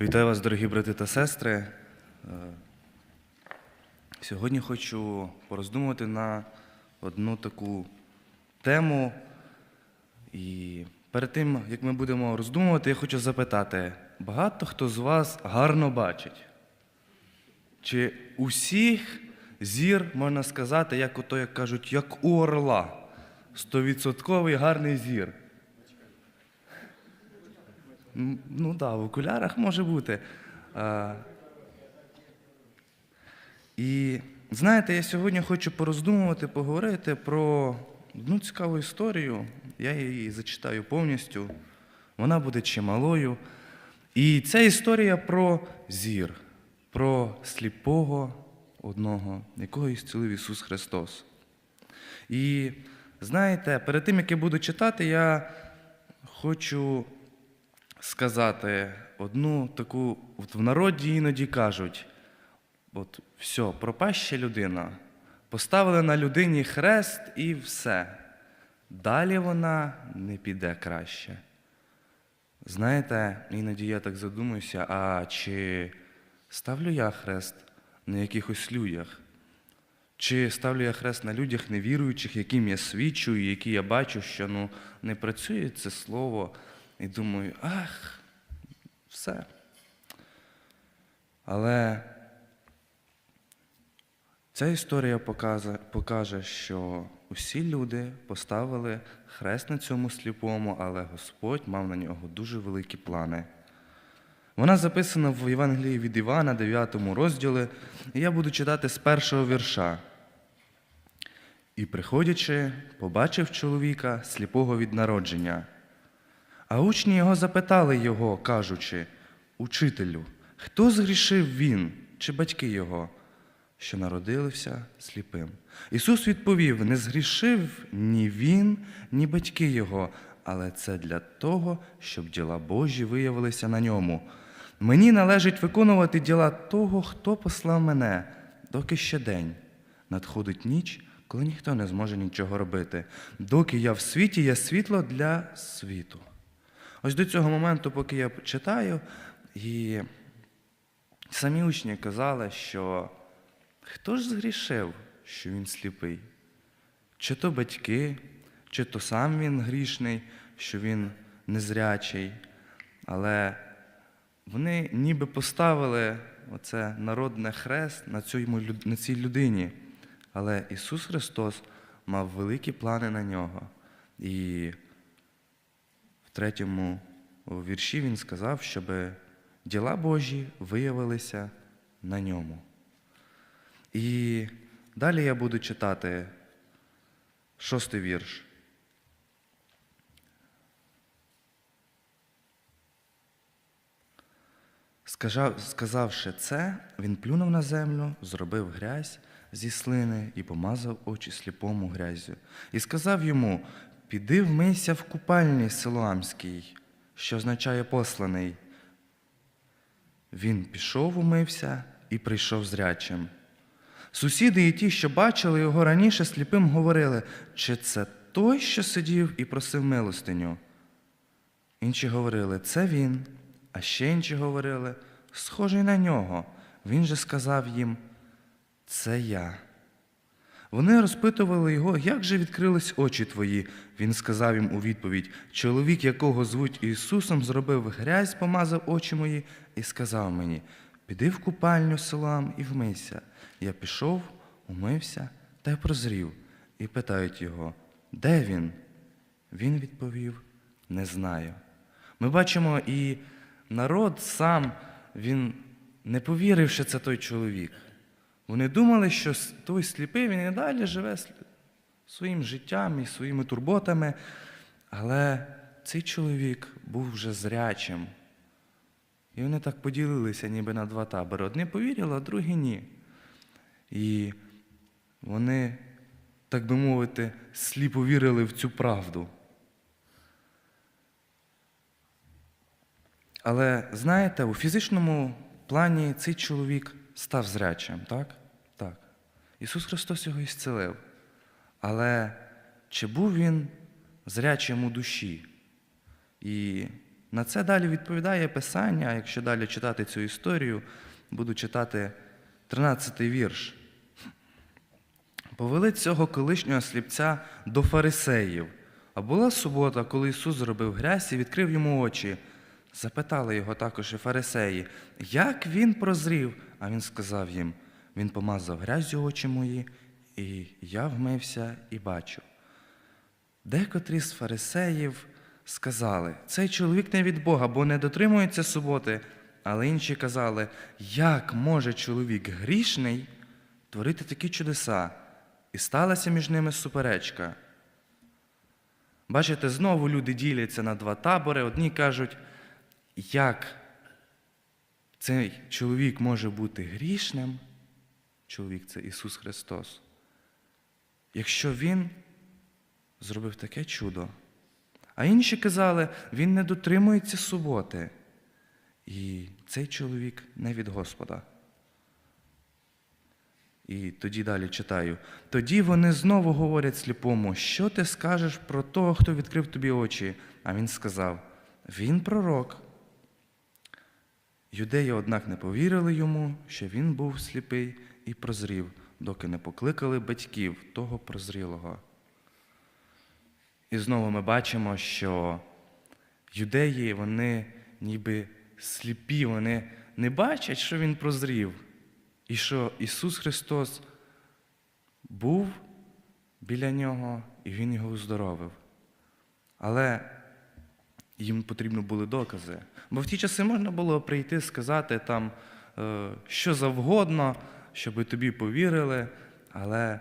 Вітаю вас, дорогі брати та сестри. Е, Сьогодні хочу пороздумувати на одну таку тему. І перед тим, як ми будемо роздумувати, я хочу запитати: багато хто з вас гарно бачить? Чи усіх зір, можна сказати, як ото, як кажуть, як у орла? Стовідсотковий гарний зір. Ну так, да, в окулярах може бути. А, і знаєте, я сьогодні хочу пороздумувати, поговорити про одну цікаву історію. Я її зачитаю повністю. Вона буде чималою. І ця історія про зір, про сліпого одного, якого ісцілив Ісус Христос. І знаєте, перед тим, як я буду читати, я хочу сказати одну таку, от в народі іноді кажуть: от все, пропаща людина. Поставили на людині хрест і все. Далі вона не піде краще. Знаєте, іноді я так задумуюся, а чи ставлю я хрест на якихось людях? Чи ставлю я хрест на людях невіруючих, яким я свідчу, і які я бачу, що ну, не працює це слово, і думаю, ах, все. Але ця історія покаже, покаже, що усі люди поставили хрест на цьому сліпому, але Господь мав на нього дуже великі плани. Вона записана в Євангелії від Івана, 9 розділі, і я буду читати з першого вірша. І, приходячи, побачив чоловіка сліпого від народження. А учні його запитали його, кажучи, Учителю, хто згрішив він чи батьки його, що народилися сліпим? Ісус відповів: не згрішив ні він, ні батьки його, але це для того, щоб діла Божі виявилися на ньому. Мені належить виконувати діла того, хто послав мене, доки ще день. Надходить ніч, коли ніхто не зможе нічого робити. Доки я в світі, я світло для світу. Ось до цього моменту, поки я читаю, і самі учні казали, що хто ж згрішив, що він сліпий? Чи то батьки, чи то сам він грішний, що він незрячий. Але вони ніби поставили оце народне хрест на, цьому, на цій людині. Але Ісус Христос мав великі плани на нього. І в третьому вірші Він сказав, щоб діла Божі виявилися на ньому. І далі я буду читати шостий вірш. Сказавши це, він плюнув на землю, зробив грязь зі слини і помазав очі сліпому грязю. І сказав йому: Піди вмийся в купальні Силуамській, що означає посланий. Він пішов, умився і прийшов зрячим. Сусіди і ті, що бачили його раніше сліпим, говорили, чи це той, що сидів і просив милостиню. Інші говорили, це він, а ще інші говорили, схожий на нього. Він же сказав їм, це я. Вони розпитували його, як же відкрились очі твої. Він сказав їм у відповідь: чоловік, якого звуть Ісусом, зробив грязь, помазав очі мої і сказав мені: піди в купальню селам і вмийся. Я пішов, умився та й прозрів. І питають його, де він? Він відповів: не знаю. Ми бачимо, і народ сам він не повірив, що це той чоловік. Вони думали, що той сліпий він і далі живе своїм життям і своїми турботами, але цей чоловік був вже зрячим. І вони так поділилися ніби на два табори. Одні повірили, а другі ні. І вони, так би мовити, сліпо вірили в цю правду. Але знаєте, у фізичному плані цей чоловік став зрячим, так? Ісус Христос його ісцелив. Але чи був він зрячим у душі? І на це далі відповідає Писання. Якщо далі читати цю історію, буду читати 13-й вірш. Повели цього колишнього сліпця до фарисеїв. А була субота, коли Ісус зробив грязь і відкрив йому очі. Запитали його також і фарисеї, як він прозрів? А він сказав їм: Він помазав грязю очі мої, і я вмився і бачу. Декотрі з фарисеїв сказали, цей чоловік не від Бога, бо не дотримується суботи. Але інші казали, як може чоловік грішний творити такі чудеса? І сталася між ними суперечка. Бачите, знову люди діляться на два табори. Одні кажуть, як цей чоловік може бути грішним, чоловік це Ісус Христос, якщо Він зробив таке чудо. А інші казали, Він не дотримується суботи. І цей чоловік не від Господа. І тоді далі читаю. Тоді вони знову говорять сліпому, що ти скажеш про того, хто відкрив тобі очі? А він сказав: Він пророк. Юдеї, однак, не повірили йому, що він був сліпий і прозрів, доки не покликали батьків того прозрілого. І знову ми бачимо, що юдеї, вони ніби сліпі, вони не бачать, що він прозрів, і що Ісус Христос був біля нього, і Він його оздоровив. Але їм потрібно були докази. Бо в ті часи можна було прийти, сказати там е, що завгодно, щоб тобі повірили, але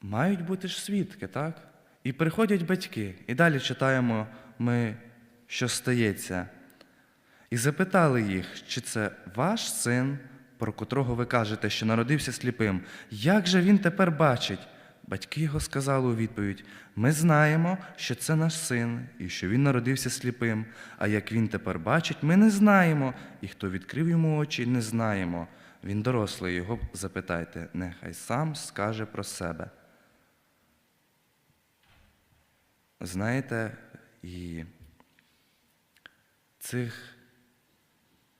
мають бути ж свідки, так? І приходять батьки, і далі читаємо ми, що стається. І запитали їх, чи це ваш син, про котрого ви кажете, що народився сліпим, як же він тепер бачить? Батьки його сказали у відповідь: Ми знаємо, що це наш син, і що він народився сліпим. А як він тепер бачить, ми не знаємо, і хто відкрив йому очі, не знаємо. Він дорослий, його запитайте, нехай сам скаже про себе. Знаєте, і цих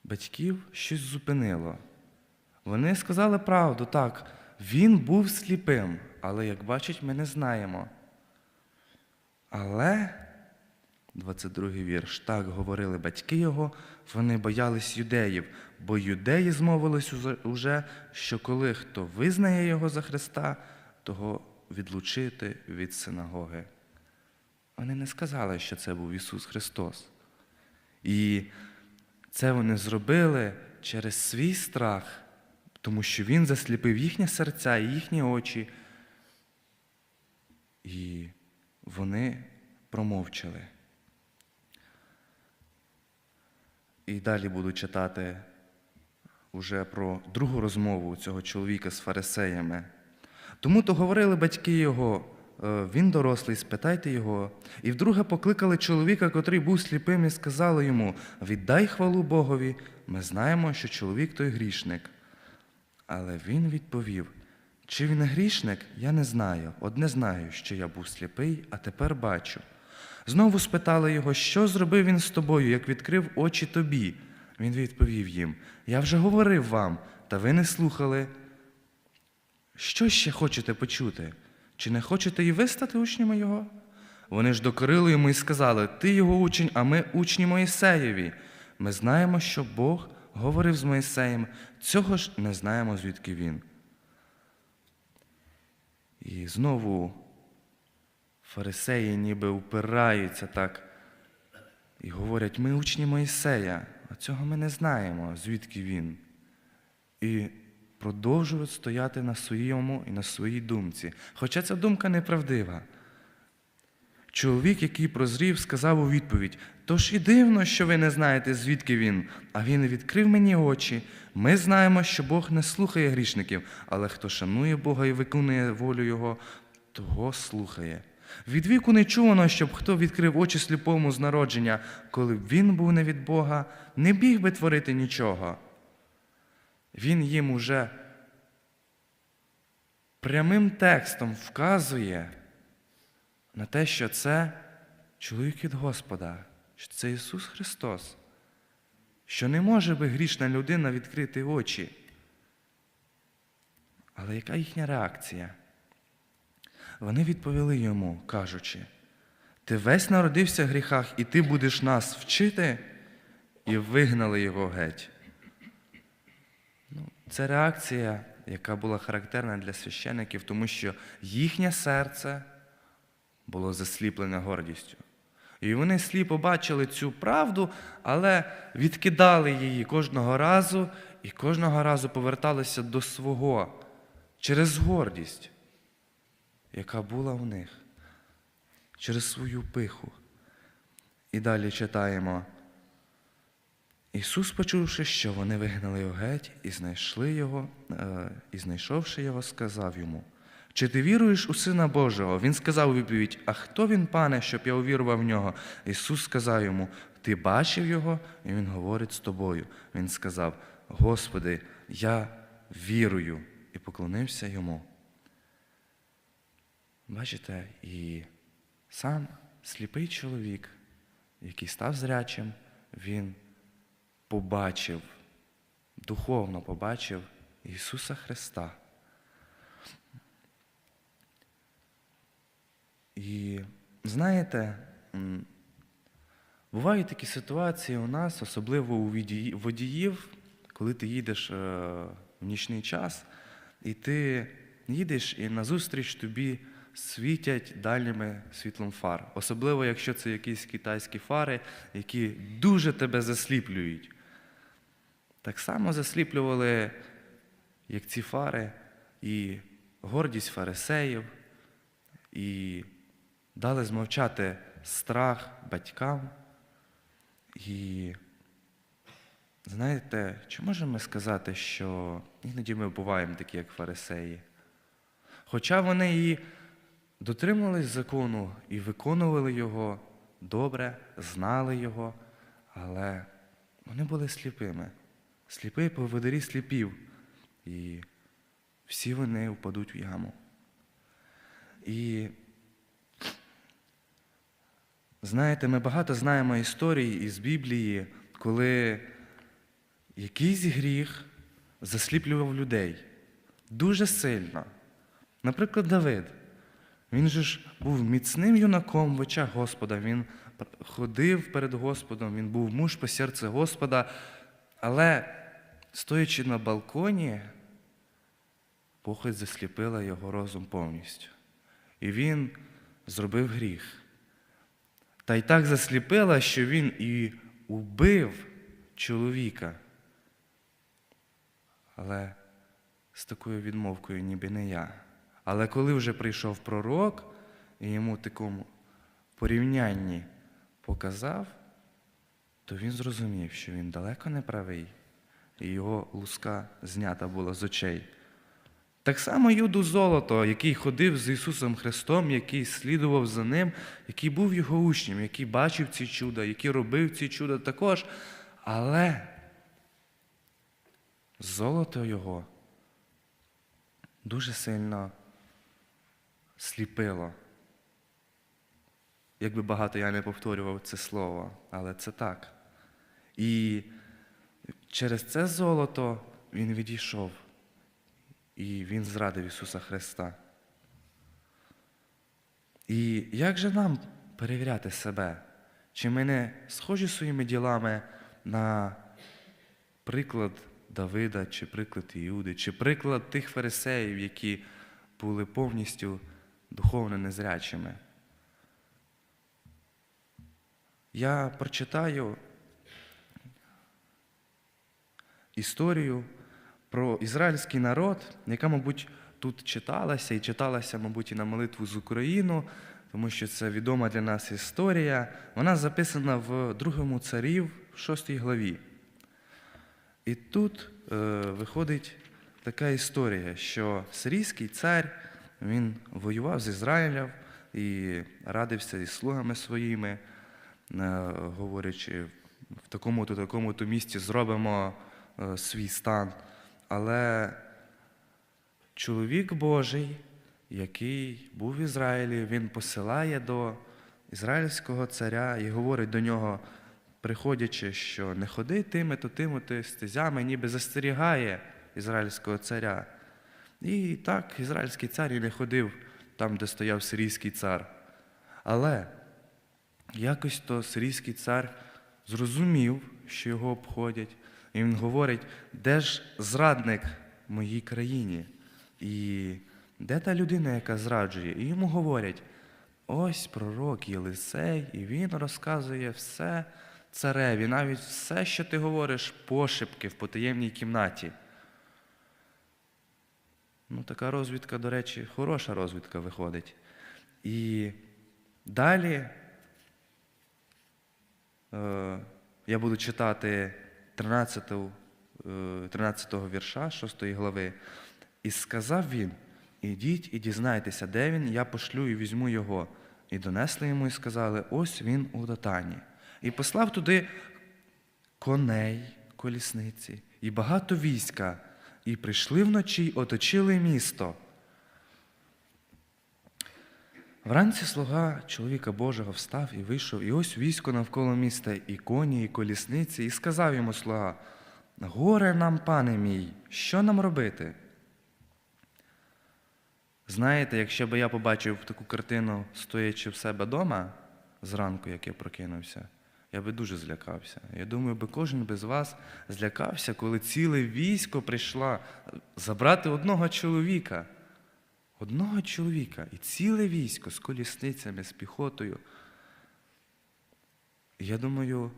батьків щось зупинило. Вони сказали правду, так, він був сліпим, але, як бачить, ми не знаємо. Але, 22 вірш, так говорили батьки його, вони боялись юдеїв, бо юдеї змовились уже- що коли хто визнає його за Христа, того відлучити від синагоги. Вони не сказали, що це був Ісус Христос. І це вони зробили через свій страх, тому що Він засліпив їхні серця і їхні очі. І вони промовчали. І далі буду читати уже про другу розмову цього чоловіка з фарисеями. Тому то говорили батьки його, «Е, він дорослий, спитайте його. І вдруге покликали чоловіка, котрий був сліпим, і сказали йому: Віддай хвалу Богові, ми знаємо, що чоловік той грішник. Але він відповів: чи він грішник, я не знаю. Одне знаю, що я був сліпий, а тепер бачу. Знову спитали його, що зробив він з тобою, як відкрив очі тобі. Він відповів їм: Я вже говорив вам, та ви не слухали. Що ще хочете почути? Чи не хочете і ви стати учнями його? Вони ж докорили йому і сказали: Ти його учень, а ми учні Моїсеєві. Ми знаємо, що Бог говорив з Моїсеєм, цього ж не знаємо, звідки він. І знову фарисеї ніби упираються так і говорять: ми учні Моїсея, а цього ми не знаємо, звідки він. І продовжують стояти на своєму і на своїй думці. Хоча ця думка неправдива. Чоловік, який прозрів, сказав у відповідь: Тож і дивно, що ви не знаєте, звідки він. А він відкрив мені очі. Ми знаємо, що Бог не слухає грішників, але хто шанує Бога і виконує волю Його, того слухає. Від віку не чувано, щоб хто відкрив очі сліпому з народження, коли б він був не від Бога, не біг би творити нічого. Він їм уже прямим текстом вказує на те, що це чоловік від Господа. що це Ісус Христос, що не може би грішна людина відкрити очі. Але яка їхня реакція? Вони відповіли йому, кажучи, ти весь народився в гріхах, і ти будеш нас вчити, і вигнали його геть. Ну, це реакція, яка була характерна для священиків, тому що їхнє серце було засліплене гордістю. І вони сліпо бачили цю правду, але відкидали її кожного разу і кожного разу поверталися до свого через гордість, яка була в них, через свою пиху. І далі читаємо. Ісус, почувши, що вони вигнали його геть і знайшли його, е, і знайшовши його, сказав йому: Чи ти віруєш у Сина Божого? Він сказав у відповідь: А хто він, пане, щоб я увірував в нього? Ісус сказав йому: Ти бачив його, і Він говорить з тобою. Він сказав: Господи, я вірую, і поклонився йому. Бачите, і сам сліпий чоловік, який став зрячим, він побачив, духовно побачив Ісуса Христа. І знаєте, бувають такі ситуації у нас, особливо у водіїв, коли ти їдеш е, в нічний час, і ти їдеш, і назустріч тобі світять дальніми світлом фар. Особливо, якщо це якісь китайські фари, які дуже тебе засліплюють. Так само засліплювали, як ці фари, і гордість фарисеїв, і дали змовчати страх батькам. І знаєте, чи можемо сказати, що іноді ми буваємо такі, як фарисеї? Хоча вони і дотримувались закону і виконували його добре, знали його, але вони були сліпими. Сліпий поводирі сліпів, і всі вони впадуть в яму. І знаєте, ми багато знаємо історій із Біблії, коли якийсь гріх засліплював людей дуже сильно. Наприклад, Давид. Він же ж був міцним юнаком в очах Господа, він ходив перед Господом, він був муж по серце Господа, але стоячи на балконі, похоть засліпила його розум повністю. І він зробив гріх. Та й так засліпила, що він і убив чоловіка. Але з такою відмовкою, ніби не я. Але коли вже прийшов пророк і йому такому порівнянні показав, то він зрозумів, що він далеко не правий, і його луска знята була з очей. Так само Юду Золото, який ходив з Ісусом Христом, який слідував за Ним, який був його учнем, який бачив ці чуда, який робив ці чуда також. Але золото його дуже сильно сліпило. Якби багато я не повторював це слово, але це так. І через це золото він відійшов. І він зрадив Ісуса Христа. І як же нам перевіряти себе? Чи ми не схожі своїми ділами на приклад Давида, чи приклад Іуди, чи приклад тих фарисеїв, які були повністю духовно незрячими? Я прочитаю історію про ізраїльський народ, яка, мабуть, тут читалася і читалася, мабуть, і на молитву з Україну, тому що це відома для нас історія. Вона записана в другому царів, в шостій главі. І тут е, виходить така історія, що сирійський цар він воював з Ізраїлем і радився із слугами своїми, е, говорячи, в такому-то, такому-то місці зробимо е, свій стан. Але чоловік Божий, який був в Ізраїлі, він посилає до ізраїльського царя і говорить до нього, приходячи, що не ходи тими то тими то стезями, ніби застерігає ізраїльського царя. І так ізраїльський цар і не ходив там, де стояв сирійський цар. Але якось то сирійський цар зрозумів, що його обходять, і він говорить, де ж зрадник в моїй країні? І де та людина, яка зраджує? І йому говорять, ось пророк Єлисей, і він розказує все цареві, навіть все, що ти говориш, пошепки в потаємній кімнаті. Ну, така розвідка, до речі, хороша розвідка виходить. І далі е, я буду читати 13, е, 13 вірша 6 глави. І сказав він: Ідіть і дізнайтеся, де він, я пошлю і візьму його. І донесли йому і сказали: ось він у Дотані. І послав туди коней, колісниці, і багато війська, і прийшли вночі, й оточили місто. Вранці слуга чоловіка Божого встав і вийшов, і ось військо навколо міста, і коні, і колісниці, і сказав йому слуга: Горе нам, пане мій, що нам робити? Знаєте, якщо б я побачив таку картину, стоячи в себе вдома зранку, як я прокинувся, я би дуже злякався. Я думаю, би кожен би з вас злякався, коли ціле військо прийшло забрати одного чоловіка. Одного чоловіка і ціле військо з колісницями, з піхотою. Я думаю,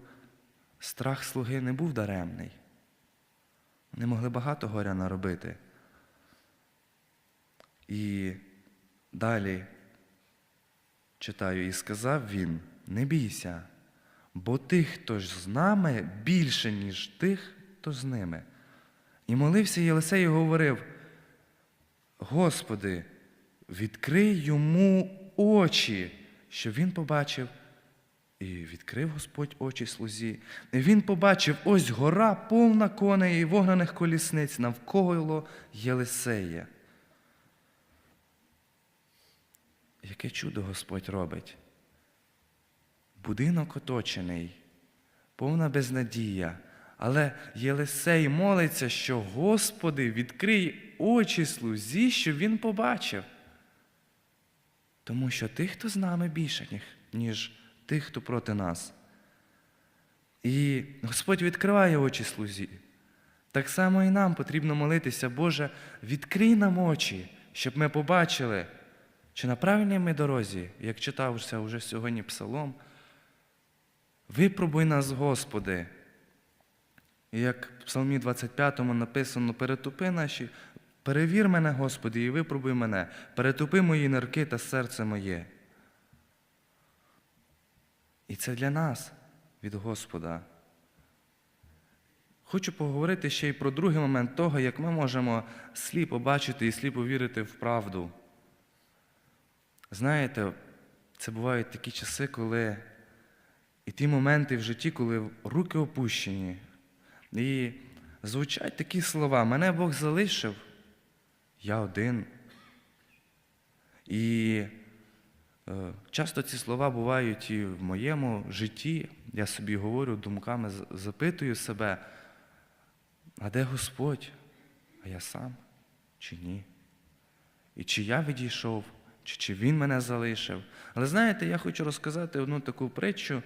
страх слуги не був даремний. Вони могли багато горя наробити. І далі читаю, і сказав він: не бійся, бо тих, хто ж з нами, більше, ніж тих, хто з ними. І молився Єлисей і говорив: Господи, відкрий йому очі, щоб він побачив. І відкрив Господь очі слузі. І він побачив ось гора повна коней і вогнаних колісниць навколо Єлисея. Яке чудо Господь робить? Будинок оточений, повна безнадія. Але Єлисей молиться, що Господи, відкрий очі слузі, щоб він побачив. Тому що тих, хто з нами більше, ніж тих, хто проти нас. І Господь відкриває очі слузі. Так само і нам потрібно молитися, Боже, відкрий нам очі, щоб ми побачили, чи на правильній ми дорозі, як читався вже сьогодні псалом. Випробуй нас, Господи. І як в Псалмі 25 написано, перетупи наші, перевір мене, Господи, і випробуй мене, перетупи мої нирки та серце моє. І це для нас від Господа. Хочу поговорити ще й про другий момент того, як ми можемо сліпо бачити і сліпо вірити в правду. Знаєте, це бувають такі часи, коли і ті моменти в житті, коли руки опущені, і звучать такі слова: мене Бог залишив, я один. І е, часто ці слова бувають і в моєму житті. Я собі говорю, думками запитую себе, а де Господь? А я сам чи ні? І чи я відійшов, чи, чи Він мене залишив. Але знаєте, я хочу розказати одну таку притчу,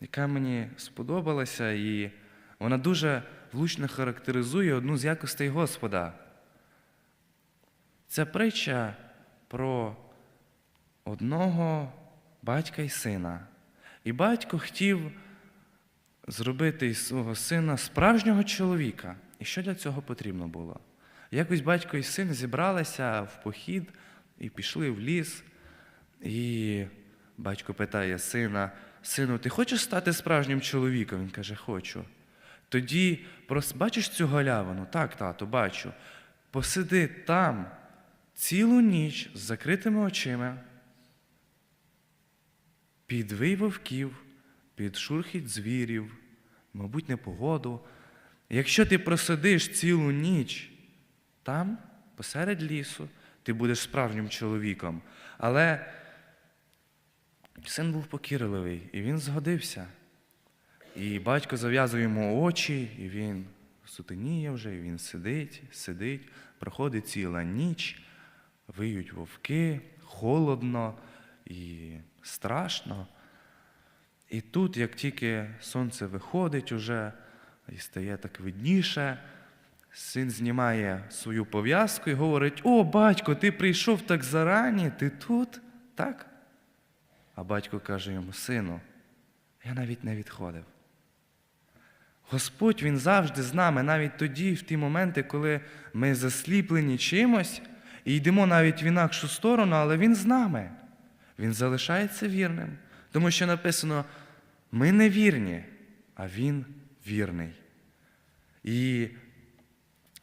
яка мені сподобалася, і вона дуже влучно характеризує одну з якостей Господа. Це притча про одного батька і сина. І батько хотів зробити із свого сина справжнього чоловіка. І що для цього потрібно було? Якось батько і син зібралися в похід і пішли в ліс. І батько питає сина: Сину, ти хочеш стати справжнім чоловіком? Він каже, хочу. Тоді бачиш цю галявину? Так, тато, бачу. Посиди там цілу ніч з закритими очима, під вий вовків, під шурхіт звірів, мабуть, непогоду. Якщо ти просидиш цілу ніч там, посеред лісу, ти будеш справжнім чоловіком. Але Син був покірливий, і він згодився. І батько зав'язує йому очі, і він сутеніє вже, і він сидить, сидить, проходить ціла ніч, виють вовки, холодно і страшно. І тут, як тільки сонце виходить уже і стає так видніше, син знімає свою пов'язку і говорить: О, батько, ти прийшов так зарані, ти тут? Так? А батько каже йому: Сину, я навіть не відходив. Господь Він завжди з нами, навіть тоді, в ті моменти, коли ми засліплені чимось і йдемо навіть в інакшу сторону, але Він з нами. Він залишається вірним. Тому що написано: ми не вірні, а Він вірний. І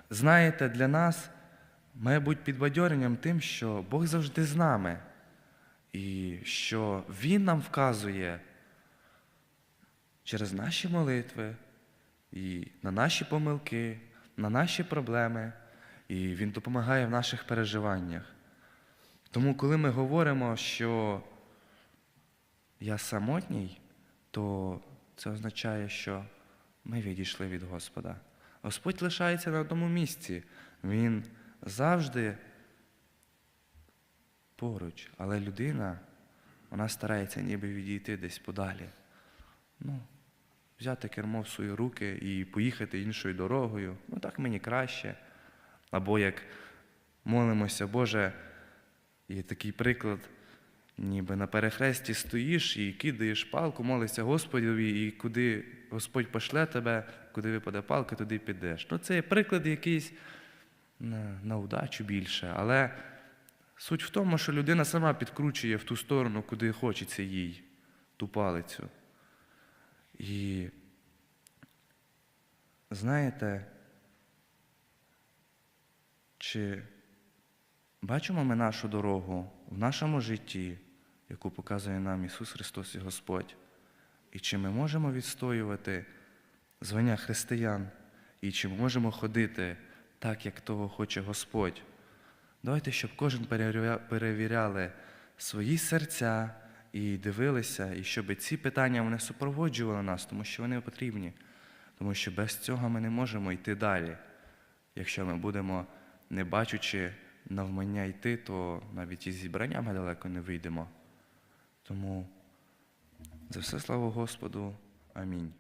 знаєте, для нас має бути підбадьоренням тим, що Бог завжди з нами, і що Він нам вказує через наші молитви, і на наші помилки, на наші проблеми, і Він допомагає в наших переживаннях. Тому, коли ми говоримо, що я самотній, то це означає, що ми відійшли від Господа. Господь лишається на одному місці. Він завжди поруч, але людина, вона старається ніби відійти десь подалі. Ну, взяти кермо в свої руки і поїхати іншою дорогою. Ну так мені краще. Або як молимося, Боже, є такий приклад, ніби на перехресті стоїш і кидаєш палку, молишся Господові, і куди Господь пошле тебе, куди випаде палка, туди підеш. Ну, це є приклад якийсь на, на удачу більше. Але суть в тому, що людина сама підкручує в ту сторону, куди хочеться їй, ту палицю. І знаєте, чи бачимо ми нашу дорогу в нашому житті, яку показує нам Ісус Христос і Господь? І чи ми можемо відстоювати звання християн, і чи ми можемо ходити так, як того хоче Господь? Давайте, щоб кожен перевіряли свої серця і дивилися, і щоб ці питання вони супроводжували нас, тому що вони потрібні. Тому що без цього ми не можемо йти далі. Якщо ми будемо, не бачучи навмання йти, то навіть із зібрання ми далеко не вийдемо. Тому за все слава Господу. Амінь.